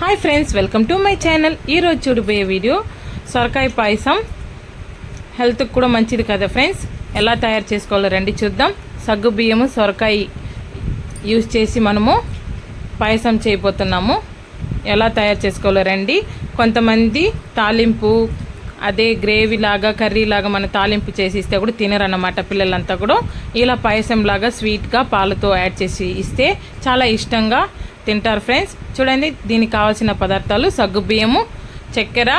Hi friends welcome to my channel ఈరోజు చూడబోయే video సొరకాయ పాయసం. హెల్త్కి కూడా మంచిది కదా ఫ్రెండ్స్ ఎలా తయారు చేసుకోవాలో రండి చూద్దాం. సగ్గు బియ్యము సొరకాయ యూజ్ చేసి మనము పాయసం చేయబోతున్నాము. ఎలా తయారు చేసుకోవాలో రండి. కొంతమంది తాలింపు అదే గ్రేవీ లాగా కర్రీ లాగా మన తాలింపు చేసి ఇస్తే కూడా తినరన్నమాట పిల్లలంతా కూడా. ఇలా పాయసం లాగా స్వీట్గా పాలతో యాడ్ చేసి ఇస్తే చాలా ఇష్టంగా తింటారు ఫ్రెండ్స్. చూడండి దీనికి కావాల్సిన పదార్థాలు సగ్గు బియ్యము చక్కెర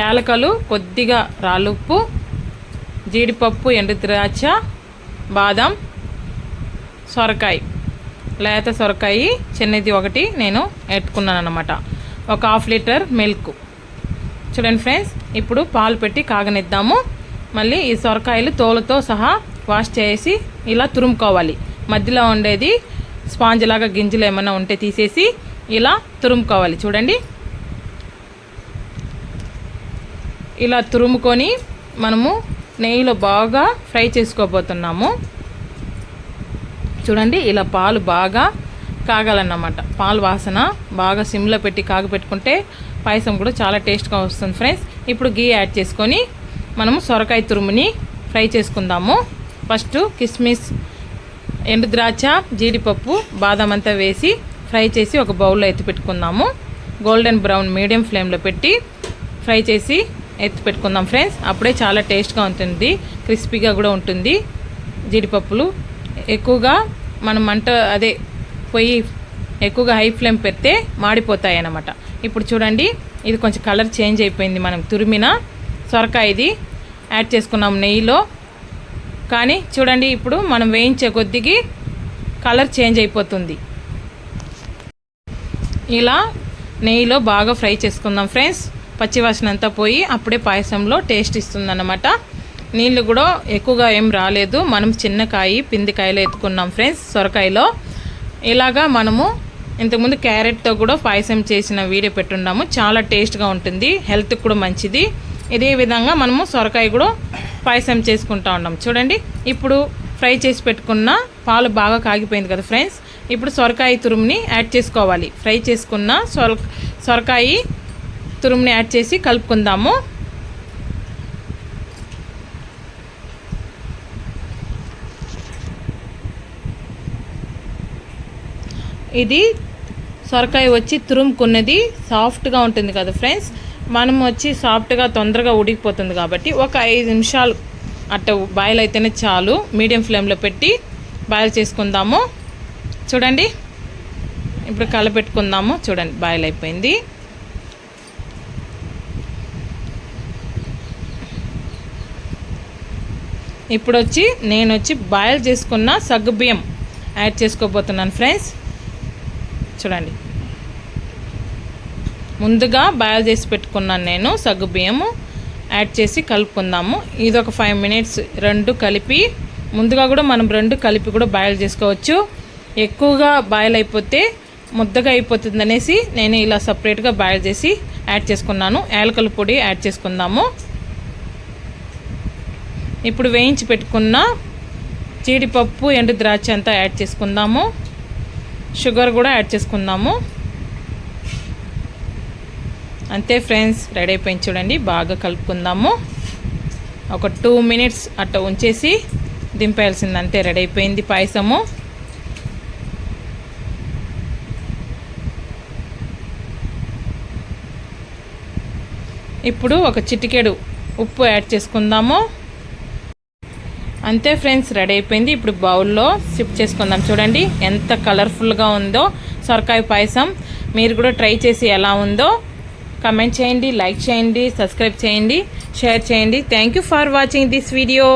యాలకలు కొద్దిగా రాలుప్పు జీడిపప్పు ఎండు ద్రాక్ష బాదం సొరకాయ. లేత సొరకాయ చిన్నది ఒకటి నేను ఎట్టుకున్నాను అనమాట ఒక హాఫ్ లీటర్ మిల్క్. చూడండి ఫ్రెండ్స్ ఇప్పుడు పాలు పెట్టి కాగనిద్దాము. మళ్ళీ ఈ సొరకాయలు తోలుతో సహా వాష్ చేసి ఇలా తురుముకోవాలి. మధ్యలో ఉండేది స్పాంజ్ లాగా గింజలు ఏమైనా ఉంటే తీసేసి ఇలా తురుముకోవాలి. చూడండి. ఇలా తురుముకొని మనము నెయ్యిలో బాగా ఫ్రై చేసుకోబోతున్నాము. చూడండి ఇలా పాలు బాగా కాగాలన్నమాట. పాలు వాసన బాగా సిమ్లో పెట్టి కాగపెట్టుకుంటే పాయసం కూడా చాలా టేస్ట్గా వస్తుంది ఫ్రెండ్స్. ఇప్పుడు గీ యాడ్ చేసుకొని మనము సొరకాయ తురుముని ఫ్రై చేసుకుందాము. ఫస్ట్ కిస్మిస్ ఎండు ద్రాక్ష జీడిపప్పు బాదం అంతా వేసి ఫ్రై చేసి ఒక బౌల్లో ఎత్తి పెట్టుకుందాము. గోల్డెన్ బ్రౌన్ మీడియం ఫ్లేమ్లో పెట్టి ఫ్రై చేసి ఎత్తి పెట్టుకుందాం ఫ్రెండ్స్. అప్పుడే చాలా టేస్ట్గా ఉంటుంది క్రిస్పీగా కూడా ఉంటుంది జీడిపప్పులు. ఎక్కువగా మనం మంట అదే పొయ్యి ఎక్కువగా హై ఫ్లేమ్ పెడితే మాడిపోతాయి అన్నమాట ఇప్పుడు చూడండి ఇది కొంచెం కలర్ చేంజ్ అయిపోయింది. మనం తురిమిన సొరకాయ ఇది యాడ్ చేసుకున్నాం నెయ్యిలో. కానీ చూడండి ఇప్పుడు మనం వేయించే కొద్దికి కలర్ చేంజ్ అయిపోతుంది. ఇలా నెయ్యిలో బాగా ఫ్రై చేసుకుందాం ఫ్రెండ్స్. పచ్చివాసన అంతా పోయి అప్పుడే పాయసంలో టేస్ట్ ఇస్తుందన్నమాట. నీళ్ళు కూడా ఎక్కువగా ఏం రాలేదు. మనం చిన్న కాయి పిందికాయలు ఎత్తుకున్నాం ఫ్రెండ్స్ సొరకాయలో. ఇలాగా మనము ఇంతకుముందు క్యారెట్తో కూడా పాయసం చేసిన వీడియో పెట్టున్నాము చాలా టేస్ట్గా ఉంటుంది. హెల్త్కి కూడా మంచిది. ఇదే విధంగా మనము సొరకాయ కూడా పాయసం చేసుకుంటా ఉన్నాం. చూడండి ఇప్పుడు ఫ్రై చేసి పెట్టుకున్న పాలు బాగా కాగిపోయింది కదా ఫ్రెండ్స్. ఇప్పుడు సొరకాయ తురుముని యాడ్ చేసుకోవాలి. ఫ్రై చేసుకున్న సొర సొరకాయ తురుముని యాడ్ చేసి కలుపుకుందాము. ఇది సొరకాయ వచ్చి తురుముకున్నది సాఫ్ట్గా ఉంటుంది కదా ఫ్రెండ్స్. మనం వచ్చి సాఫ్ట్గా తొందరగా ఉడికిపోతుంది కాబట్టి ఒక ఐదు నిమిషాలు అట్ట బాయిల్ అయితేనే చాలు. మీడియం ఫ్లేమ్లో పెట్టి బాయిల్ చేసుకుందాము. చూడండి. ఇప్పుడు కలపెట్టుకుందాము. చూడండి బాయిల్ అయిపోయింది. ఇప్పుడు వచ్చి నేను వచ్చి బాయిల్ చేసుకున్న సగ్గుబియ్యం యాడ్ చేసుకోబోతున్నాను ఫ్రెండ్స్ చూడండి. ముందుగా బాయిల్ చేసి పెట్టుకున్నాను నేను సగ్గు బియ్యము యాడ్ చేసి కలుపుకుందాము. ఇది ఒక ఫైవ్ మినిట్స్ రెండు కలిపి ముందుగా కూడా మనం రెండు కలిపి కూడా బాయిల్ చేసుకోవచ్చు. ఎక్కువగా బాయిల్ అయిపోతే ముద్దగా అయిపోతుంది అనేసి నేను ఇలా సపరేట్గా బాయిల్ చేసి యాడ్ చేసుకున్నాను. యాలకల పొడి యాడ్ చేసుకుందాము. ఇప్పుడు వేయించి పెట్టుకున్న జీడిపప్పు ఎండు ద్రాక్ష అంతా యాడ్ చేసుకుందాము. షుగర్ కూడా యాడ్ చేసుకుందాము. అంతే ఫ్రెండ్స్ రెడీ అయిపోయింది చూడండి బాగా కలుపుకుందాము. ఒక టూ మినిట్స్ అట్ట ఉంచేసి దింపేయాల్సింది అంతే రెడీ అయిపోయింది పాయసము. ఇప్పుడు ఒక చిటికెడు ఉప్పు యాడ్ చేసుకుందాము. అంతే ఫ్రెండ్స్ రెడీ అయిపోయింది. ఇప్పుడు బౌల్లో షిఫ్ట్ చేసుకుందాం చూడండి ఎంత కలర్ఫుల్గా ఉందో. సొరకాయ పాయసం మీరు కూడా ట్రై చేసి ఎలా ఉందో. కమెంట్ చేయండి లైక్ చేయండి సబ్స్క్రైబ్ చేయండి షేర్ చేయండి. Thank you for watching this video